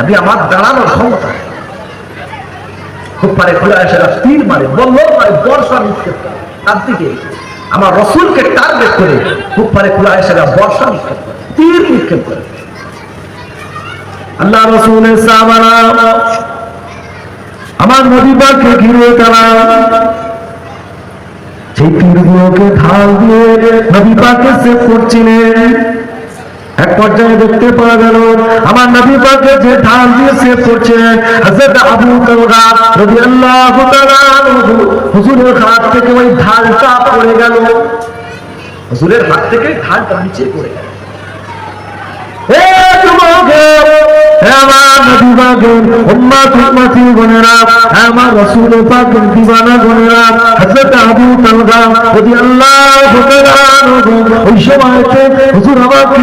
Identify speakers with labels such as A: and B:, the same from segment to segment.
A: নবী আমার দাঁড়ানোর ক্ষমতা। খুব পারে খোলা এসে তীর মারে বলল মারে, বর্ষা নিক্ষেপ তার দিকে আমার রসুলকে টার্গেট করে খুব পারে খোলা এসে বর্ষা নিক্ষেপ তীর নিক্ষেপ করে। আল্লাহ রসুলের সাহাবারা আমার নদী পাকে ঘিরে তারা। সেই তীরগুলোকে ঢাল দিয়ে নদী পাকে সেভ করছিলেন। পর্যায়ে দেখতে পাওয়া গেল, আমার নবী পাকে যে ঢাল দিয়ে সেভ করছিলেন হযরত আবু তালহা রাদিয়াল্লাহু তাআলা হুজুরের হাত থেকে ওই ঢালটা পড়ে গেল। হুজুরের হাত থেকে ঢালটা নিচে পড়ে গেল। আবার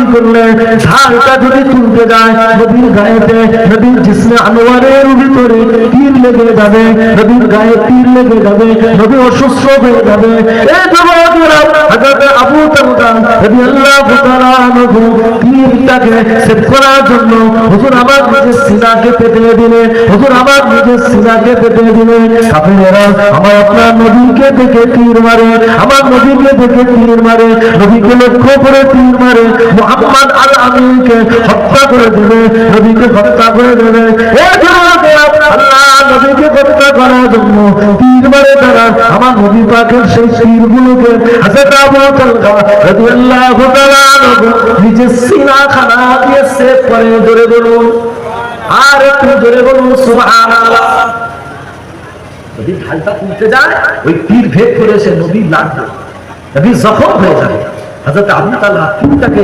A: কি করলেন ঝাড়টা যদি তুলতে যায়, নবীর গায়েতে নবীর জিসমে আনোয়ারের ভিতরে তীর লেগে যাবে, নবীর গায়ে তীর লেগে যাবে, নবী অসুস্থ হয়ে যাবে। এই যুবকেরা, হযরত আবু আনহু তীরটাকে করার জন্য হুজুর আমার নিজের সিনাকে পেতে দিলে, হুজুর আমার নিজের সিনাকে পেতে দিলে। কাফেরেরা আমার আপনার নবীকে দেখে তীর মারে, আমার নবীকে দেখে তীর মারে, নবীকে লক্ষ্য করে তীর মারে। মুহাম্মদ আল আমিনকে হত্যা করে দেবে, নবীকে হত্যা করে দেবে। আল্লাহ নবীকে আমার বলুন। আর সুবহানাল্লাহ। যদি যায়, ওই তীর করে সে হয়ে যাবে। আবু তীরটাকে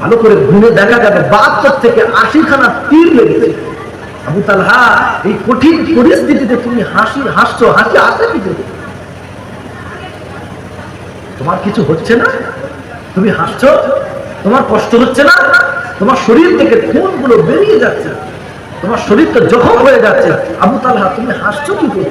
A: ভালো করে ঘুরে দেখা যাবে, বাহাত্তর থেকে আশি খানা তীর লেগেছে। আবু তালহা, এই কঠিন পরিস্থিতিতে তুমি হাসি হাসছো, হাসি আসে কি তোমার কিছু হচ্ছে না? তুমি হাসছো? তোমার কষ্ট হচ্ছে না? তোমার শরীর থেকে খুনগুলো বেরিয়ে যাচ্ছে। তোমার শরীরটা জখম হয়ে যাচ্ছে। আবু তালহা, তুমি হাসছো কি করে?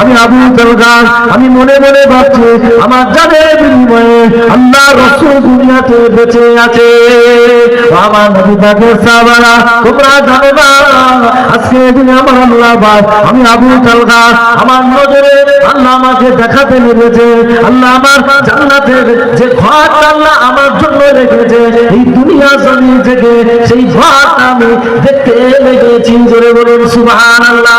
A: আমি আবু তালহা আমি মনে মনে ভাবছি, আমার যাদের বিনিময়ে আল্লাহ রাসূল দুনিয়াতে বেঁচে আছে। আমার নবী পাকের সাহাবারা তোমরা জানো না, আজকে দিনে আমার আল্লাহ বাদ আমি আবু তালহা আমার নজরে আল্লাহ আমাকে দেখাতে লেগেছে আল্লাহ আমার জান্নাতের যে ঘর আল্লাহ আমার জন্য রেখেছে, এই দুনিয়া জমি থেকে সেই ঘরটা আমি দেখতে লেগেছি। জোরে বলুন, সুবহানাল্লাহ।